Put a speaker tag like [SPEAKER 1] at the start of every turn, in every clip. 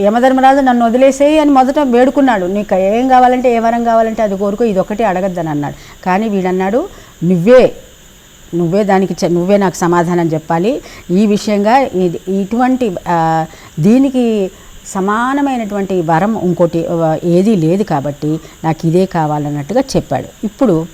[SPEAKER 1] యమధర్మరాజు నన్ను వదిలేసేయి అని మొదట వేడుకున్నాడు. నీకు ఏం కావాలంటే ఏ వరం కావాలంటే అది కోరుకో ఇది ఒకటి అడగద్దని అన్నాడు. కానీ వీడన్నాడు నువ్వే నువ్వే దానికి చె- నువ్వే నాకు సమాధానం చెప్పాలి. ఈ విషయంగా ఇది ఇటువంటి దీనికి సమానమైనటువంటి వరం ఇంకోటి ఏదీ లేదు కాబట్టి నాకు ఇదే కావాలన్నట్టుగా చెప్పాడు. ఇప్పుడు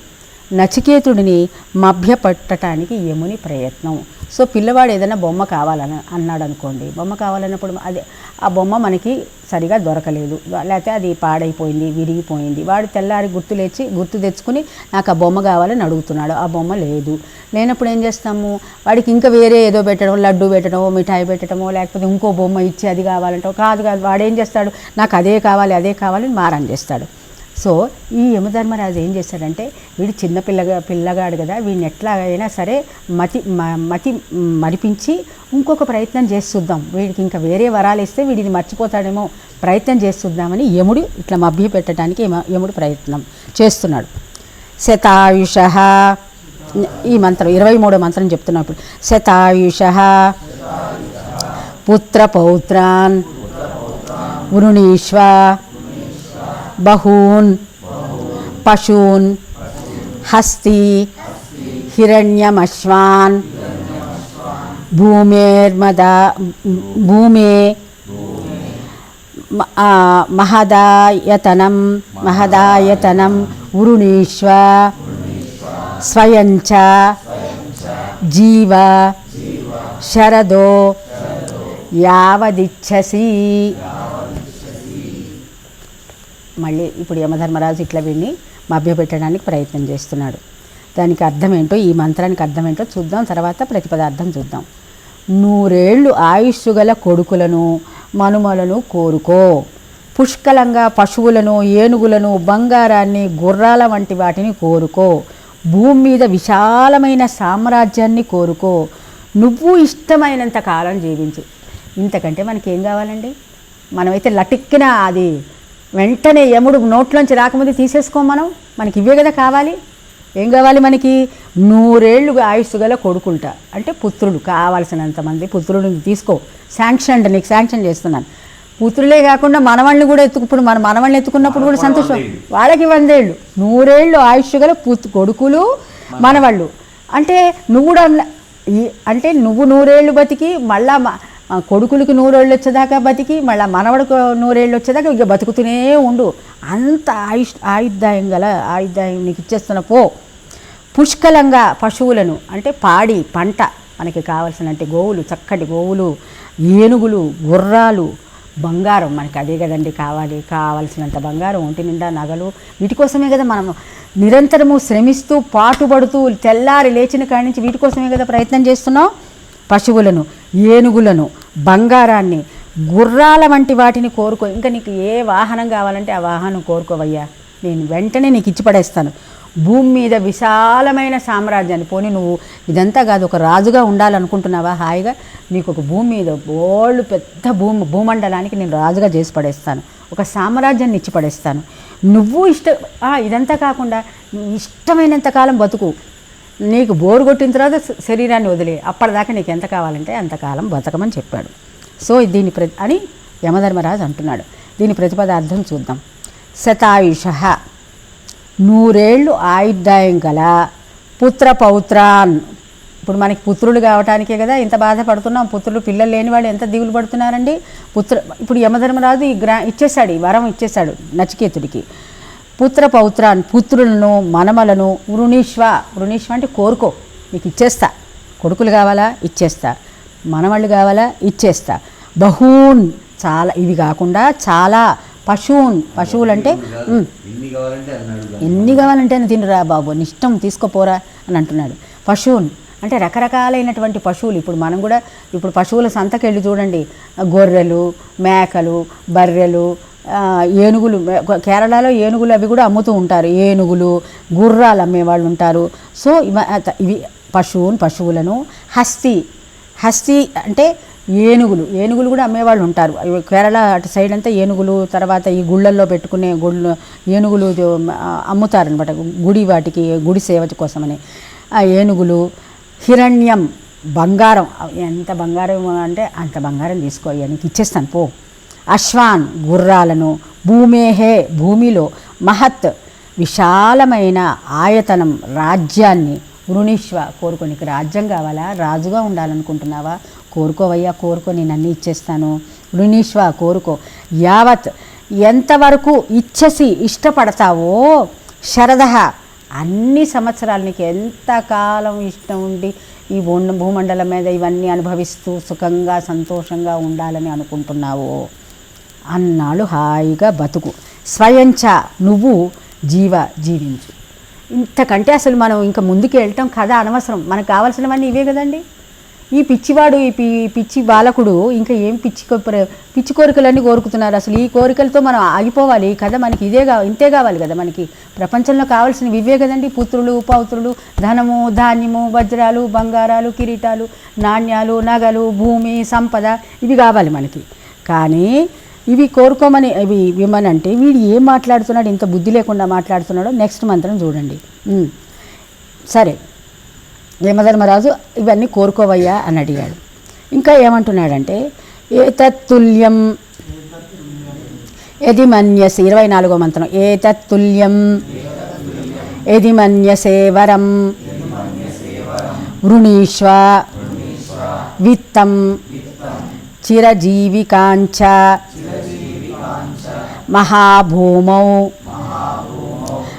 [SPEAKER 1] నచికేతుడిని మభ్యపట్టడానికి యముని ప్రయత్నం. సో పిల్లవాడు ఏదైనా బొమ్మ కావాలని అన్నాడు అనుకోండి బొమ్మ కావాలన్నప్పుడు అదే ఆ బొమ్మ మనకి సరిగా దొరకలేదు. లేకపోతే అది పాడైపోయింది విరిగిపోయింది. వాడు తెల్లారి గుర్తు లేచి గుర్తు తెచ్చుకుని నాకు ఆ బొమ్మ కావాలని అడుగుతున్నాడు. ఆ బొమ్మ లేదు. లేనప్పుడు ఏం చేస్తాము? వాడికి ఇంకా వేరే ఏదో పెట్టడం లడ్డు పెట్టడమో మిఠాయి పెట్టడమో లేకపోతే ఇంకో బొమ్మ ఇచ్చి అది కావాలంటే కాదు కాదు వాడు ఏం చేస్తాడు? నాకు అదే కావాలి అదే కావాలని మారం చేస్తాడు. సో ఈ యమధర్మరాజు ఏం చేశాడంటే వీడు చిన్న పిల్లగా పిల్లగాడు కదా వీడిని ఎట్లా అయినా సరే మతి మ- మతి మరిపించి ఇంకొక ప్రయత్నం చేసి చూద్దాం వీడికి ఇంకా వేరే వరాలు ఇస్తే వీడిని మర్చిపోతాడేమో. ప్రయత్నం చేసి చూద్దామని యముడు ఇట్లా మభ్య పెట్టడానికి యముడు ప్రయత్నం చేస్తున్నాడు. శతాయుష. ఈ మంత్రం ఇరవై మూడో మంత్రం చెప్తున్నప్పుడు శతాయుష. పుత్రపౌత్రాన్ వృణీష్వ బహూన్. పశూన్. హస్తి. హిరణ్యమశ్వాన్. భూమేర్మద భూమే. మహదాయతనం మహదాయతనం వృణీష్వ స్వయంచ. జీవ. శరదో. యావదిచ్చసి. మళ్ళీ ఇప్పుడు యమధర్మరాజు ఇట్లా విని మభ్యపెట్టడానికి ప్రయత్నం చేస్తున్నాడు. దానికి అర్థం ఏంటో ఈ మంత్రానికి అర్థం ఏంటో చూద్దాం తర్వాత ప్రతిపదార్థం చూద్దాం. నూరేళ్ళు ఆయుష్ గల కొడుకులను మనుమలను కోరుకో. పుష్కలంగా పశువులను ఏనుగులను బంగారాన్ని గుర్రాల వంటి వాటిని కోరుకో. భూమి మీద విశాలమైన సామ్రాజ్యాన్ని కోరుకో. నువ్వు ఇష్టమైనంత కాలం జీవించు. ఇంతకంటే మనకేం కావాలండి? మనమైతే లటిక్కిన అది. వెంటనే యముడు నోట్లోంచి రాకముందే తీసేసుకోం మనం. మనకి ఇవే కదా కావాలి. ఏం కావాలి మనకి? నూరేళ్ళు ఆయుస్సు గల కొడుకుంటా. అంటే పుత్రుడు కావాల్సినంత మంది పుత్రుడిని తీసుకో. శాంక్షన్ నీకు శాంక్షన్ చేస్తున్నాను. పుత్రులే కాకుండా మనవాళ్ళని కూడా ఎత్తుకు ఇప్పుడు మన మనవాళ్ళని ఎత్తుకున్నప్పుడు కూడా సంతోషం. వాళ్ళకి వందేళ్ళు. నూరేళ్ళు ఆయుష్ గల పుత్ కొడుకులు మనవాళ్ళు. అంటే నువ్వు కూడా అంటే నువ్వు నూరేళ్ళు బతికి మళ్ళా కొడుకులకి నూరేళ్ళు వచ్చేదాకా బతికి మళ్ళీ మనవడికి నూరేళ్ళు వచ్చేదాకా ఇక బతుకుతూనే ఉండు. అంత ఆయుష్ ఆయుద్ధాయం గల ఆయుద్ధాయం నీకు ఇచ్చేస్తున్న పో. పుష్కలంగా పశువులను అంటే పాడి పంట మనకి కావలసినంటే గోవులు చక్కటి గోవులు ఏనుగులు గుర్రాలు బంగారం మనకి అదే కదండి కావాలి కావలసినంత బంగారం ఒంటి నిండా నగలు. వీటి కోసమే కదా మనం నిరంతరము శ్రమిస్తూ పాటుపడుతూ తెల్లారి లేచిన కాడి నుంచి వీటి కోసమే కదా ప్రయత్నం చేస్తున్నాం? పశువులను ఏనుగులను బంగారాన్ని గుర్రాల వంటి వాటిని కోరుకో ఇంకా నీకు ఏ వాహనం కావాలంటే ఆ వాహనం కోరుకోవయ్యా. నేను వెంటనే నీకు ఇచ్చి పడేస్తాను. భూమి మీద విశాలమైన సామ్రాజ్యాన్ని పోనీ నువ్వు ఇదంతా కాదు ఒక రాజుగా ఉండాలనుకుంటున్నావా హాయిగా? నీకు ఒక భూమి మీద బోళ్ళు పెద్ద భూమి భూమండలానికి నేను రాజుగా చేసి పడేస్తాను. ఒక సామ్రాజ్యాన్ని ఇచ్చి పడేస్తాను. నువ్వు ఇష్ట ఇదంతా కాకుండా నువ్వు ఇష్టమైనంత కాలం బతుకు. నీకు బోరు కొట్టిన తర్వాత శరీరాన్ని వదిలే. అప్పటిదాకా నీకు ఎంత కావాలంటే అంతకాలం బతకమని చెప్పాడు. సో దీని ప్ర అని యమధర్మరాజు అంటున్నాడు. దీని ప్రతిపదార్థం చూద్దాం. శతాయుష. నూరేళ్ళు ఆయుర్దాయం గల పుత్ర పౌత్రాన్. ఇప్పుడు మనకి పుత్రులు కావటానికే కదా ఇంత బాధపడుతున్నాం. పుత్రులు పిల్లలు లేని వాళ్ళు ఎంత దిగులు పడుతున్నారండి? పుత్ర ఇప్పుడు యమధర్మరాజు ఈ గ్రా ఇచ్చేశాడు ఈ వరం ఇచ్చేశాడు నచికేతుడికి. పుత్ర పౌత్రాన్ పుత్రులను మనమలను వృణీష్వ వృణీష్వ అంటే కోరుకో నీకు ఇచ్చేస్తా. కొడుకులు కావాలా? ఇచ్చేస్తా. మనవాళ్ళు కావాలా? ఇచ్చేస్తా. బహూన్ చాలా ఇవి కాకుండా చాలా పశువున్ పశువులు అంటే
[SPEAKER 2] ఎన్ని కావాలంటే
[SPEAKER 1] అని తినురా బాబు నీ ఇష్టం తీసుకోపోరా అని అంటున్నాడు. పశువులు అంటే రకరకాలైనటువంటి పశువులు. ఇప్పుడు మనం కూడా ఇప్పుడు పశువుల సంతకి వెళ్ళి చూడండి. గొర్రెలు మేకలు బర్రెలు ఏనుగులు కేరళలో ఏనుగులు అవి కూడా అమ్ముతూ ఉంటారు. ఏనుగులు గుర్రాలు అమ్మేవాళ్ళు ఉంటారు. సో ఇవ- ఇవి పశువును పశువులను హస్తి హస్తి అంటే ఏనుగులు ఏనుగులు కూడా అమ్మేవాళ్ళు ఉంటారు. కేరళ అటు సైడ్ అంతా ఏనుగులు తర్వాత ఈ గుళ్ళల్లో పెట్టుకునే గుళ్ళు ఏనుగులు అమ్ముతారనమాట గుడి వాటికి గుడి సేవ కోసమని. ఆ ఏనుగులు హిరణ్యం బంగారం. ఎంత బంగారం అంటే అంత బంగారం తీసుకో అయ్యా నీకు ఇచ్చేస్తాను పో. అశ్వాన్ గుర్రాలను భూమేహే భూమిలో మహత్ విశాలమైన ఆయతనం రాజ్యాన్ని వృణీశ్వ కోరుకో నీకు రాజ్యం కావాలా? రాజుగా ఉండాలనుకుంటున్నావా? కోరుకోవయ్యా కోరుకో నేను అన్నీ ఇచ్చేస్తాను. వృణీశ్వ కోరుకో. యావత్ ఎంతవరకు ఇచ్చసి ఇష్టపడతావో శరద అన్ని సంవత్సరాలు నీకు ఎంతకాలం ఇష్టం ఉండి ఈ భూమండలం మీద ఇవన్నీ అనుభవిస్తూ సుఖంగా సంతోషంగా ఉండాలని అనుకుంటున్నావో? అన్నాళ్ళు హాయిగా బతుకు. స్వయంచ నువ్వు జీవ జీవించు. ఇంతకంటే అసలు మనం ఇంకా ముందుకు వెళ్ళటం కథ అనవసరం. మనకు కావాల్సినవన్నీ ఇవే కదండి. ఈ పిచ్చివాడు ఈ పి పిచ్చి బాలకుడు ఇంకా ఏం పిచ్చి పిచ్చి కోరికలన్నీ కోరుకుతున్నారు. అసలు ఈ కోరికలతో మనం ఆగిపోవాలి. ఈ కథ మనకి ఇదే కావాలి ఇంతే కావాలి కదా మనకి. ప్రపంచంలో కావాల్సినవి ఇవే కదండి. పుత్రులు పౌత్రులు ధనము ధాన్యము వజ్రాలు బంగారాలు కిరీటాలు నాణ్యాలు నగలు భూమి సంపద ఇవి కావాలి మనకి. కానీ ఇవి కోరుకోమని ఇవి విమన్ అంటే వీడు ఏం మాట్లాడుతున్నాడు ఇంత బుద్ధి లేకుండా మాట్లాడుతున్నాడో నెక్స్ట్ మంత్రం చూడండి. సరే. యమధర్మరాజు ఇవన్నీ కోరుకోవయ్యా అని అడిగాడు. ఇంకా ఏమంటున్నాడంటే ఏతత్తుల్యం ఎది మన్యసి ఇరవై నాలుగో మంత్రం ఏతత్తుల్యం ఎది మన్యసే వరం వృణీష్వ విత్తం చిరజీవికాంచ మహాభూమౌ.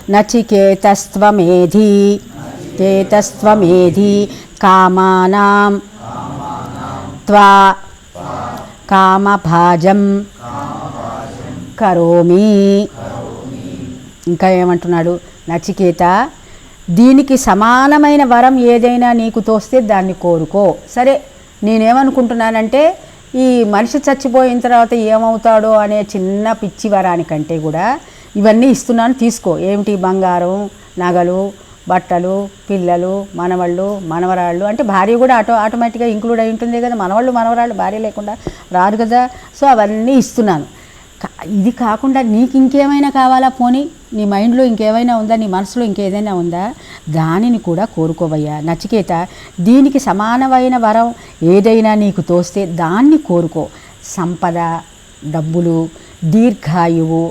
[SPEAKER 1] నచికేతస్త్వమేధి. కేతస్త్వమేధి కామానాం. త్వా కామభాజం. కరోమి. ఇంకా ఏమంటున్నాడు? నచికేత దీనికి సమానమైన వరం ఏదైనా నీకు తోస్తే దాన్ని కోరుకో. సరే నేనేమనుకుంటున్నానంటే ఈ మనిషి చచ్చిపోయిన తర్వాత ఏమవుతాడో అనే చిన్న పిచ్చి వరానికంటే కూడా ఇవన్నీ ఇస్తున్నాను తీసుకో. ఏమిటి బంగారం నగలు బట్టలు పిల్లలు మనవళ్ళు మనవరాళ్ళు అంటే భార్య కూడా ఆటో ఆటోమేటిక్గా ఇంక్లూడ్ అయి ఉంటుంది కదా. మనవాళ్ళు మనవరాళ్ళు భార్య లేకుండా రారు కదా. సో అవన్నీ ఇస్తున్నాను. ఇది కాకుండా నీకు ఇంకేమైనా కావాలా పోనీ? నీ మైండ్లో ఇంకేమైనా ఉందా? నీ మనసులో ఇంకేదైనా ఉందా? దానిని కూడా కోరుకోవయ్యా. నచికేత దీనికి సమానమైన వరం ఏదైనా నీకు తోస్తే దాన్ని కోరుకో. సంపద డబ్బులు దీర్ఘాయువు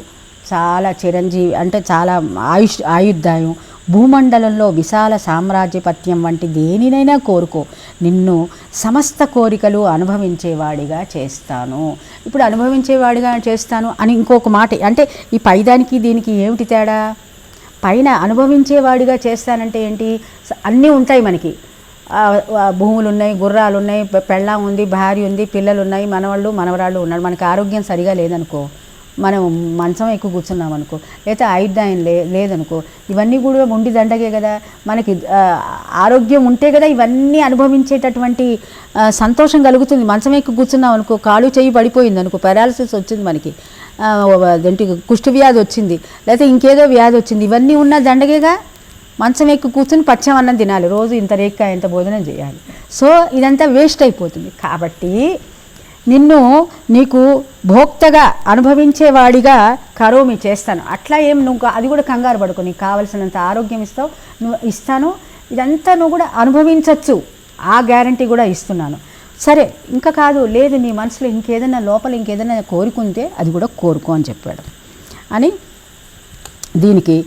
[SPEAKER 1] చాలా చిరంజీవి అంటే చాలా ఆయుష్ ఆయుర్దాయం భూమండలంలో విశాల సామ్రాజ్యపత్యం వంటి దేనినైనా కోరుకో. నిన్ను సమస్త కోరికలు అనుభవించేవాడిగా చేస్తాను. ఇప్పుడు అనుభవించేవాడిగా చేస్తాను అని ఇంకొక మాట. అంటే ఈ పైదానికి దీనికి ఏమిటి తేడా? పైన అనుభవించేవాడిగా చేస్తానంటే ఏంటి? అన్నీ ఉంటాయి మనకి. భూములు ఉన్నాయి గుర్రాలు ఉన్నాయి పెళ్ళాం ఉంది భార్య ఉంది పిల్లలు ఉన్నాయి మనవాళ్ళు మనవరాళ్ళు ఉన్నారు. మనకి ఆరోగ్యం సరిగా లేదనుకో. మనం మంచం ఎక్కువ కూర్చున్నాం అనుకో లేకపోతే ఆయుర్దాయం లే లేదనుకో ఇవన్నీ కూడా ఉండి దండగే కదా. మనకి ఆరోగ్యం ఉంటే కదా ఇవన్నీ అనుభవించేటటువంటి సంతోషం కలుగుతుంది. మంచం ఎక్కువ కూర్చున్నాం అనుకో కాలు చేయి పడిపోయింది అనుకో పారాలసిస్ వచ్చింది మనకి. ఏంటి కుష్టి వ్యాధి వచ్చింది లేకపోతే ఇంకేదో వ్యాధి వచ్చింది. ఇవన్నీ ఉన్న దండగేగా మంచం ఎక్కువ కూర్చుని పచ్చం అన్నం తినాలి. రోజు ఇంత రేక్కాయ ఇంత భోజనం చేయాలి. సో ఇదంతా వేస్ట్ అయిపోతుంది. కాబట్టి నిన్ను నీకు భోక్తగా అనుభవించేవాడిగా కరోమి చేస్తాను. అట్లా ఏం నువ్వు అది కూడా కంగారు పడుకో. నీకు కావలసినంత ఆరోగ్యం ఇస్తావు నువ్వు ఇస్తాను. ఇదంతా నువ్వు కూడా అనుభవించవచ్చు ఆ గ్యారంటీ కూడా ఇస్తున్నాను. సరే ఇంకా కాదు లేదు నీ మనసులో ఇంకేదైనా లోపల ఇంకేదైనా కోరుకుంటే అది కూడా కోరుకో అని చెప్పాడు. అని దీనికి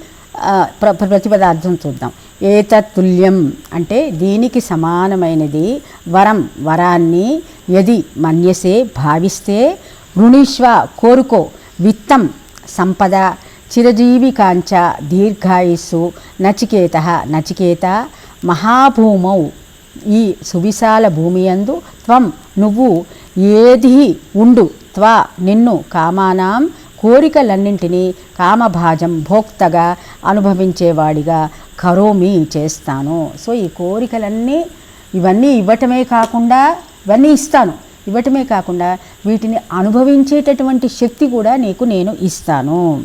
[SPEAKER 1] ప్ర ప్ర- ప్రతిపదార్థం చూద్దాం. ఏతత్తుల్యం అంటే దీనికి సమానమైనది. వరం వరాన్ని యది మన్యసే భావిస్తే రుణీష్వ కోరుకో విత్తం సంపద చిరజీవికాంచ దీర్ఘాయుస్సు నచికేత నచికేత మహాభూమౌ ఈ సువిశాల భూమి యందు త్వం నువ్వు ఏది ఉండు త్వా నిన్ను కామానాం కోరికలన్నింటినీ కామభాజం భోక్తగా అనుభవించేవాడిగా కరోమి చేస్తాను. సో ఈ కోరికలన్నీ ఇవన్నీ ఇవ్వటమే కాకుండా ఇవన్నీ ఇస్తాను. ఇవ్వటమే కాకుండా వీటిని అనుభవించేటటువంటి శక్తి కూడా నీకు నేను ఇస్తాను.